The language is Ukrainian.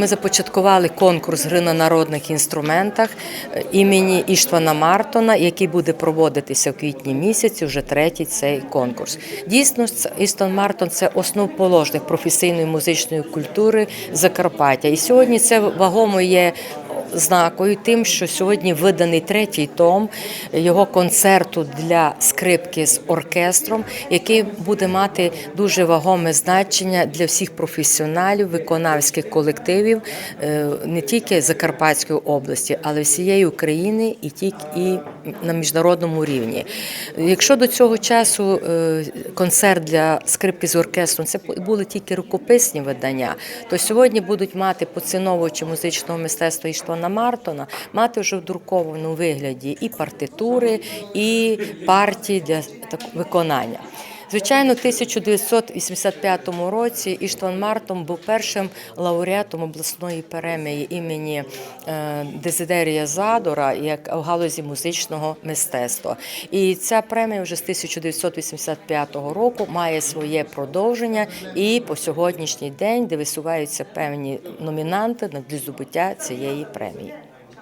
ми започаткували конкурс гри на народних інструментах імені Іштвана Мартона, який буде проводитися в квітні місяці, вже третій цей конкурс. Дійсно, Істон Мартон це основоположник професійної музичної культури Закарпаття. І сьогодні це вагомо є знакою тим, що сьогодні виданий третій том його концерту для скрипки з оркестром, який буде мати дуже вагоме значення для всіх професіоналів, виконавських колективів е, не тільки Закарпатської області, але всієї України і тільки і на міжнародному рівні. Якщо до цього часу е, концерт для скрипки з оркестром це були тільки рукописні видання, то сьогодні будуть мати поціновувачі музичного мистецтва Іштона Мартона, мати вже в друкованому вигляді і партитури, і партії для виконання. Звичайно, в 1985 році Іштван Мартон був першим лауреатом обласної премії імені е, Дезидерія Задора як в галузі музичного мистецтва. І ця премія вже з 1985 року має своє продовження і по сьогоднішній день, де висуваються певні номінанти для здобуття цієї премії.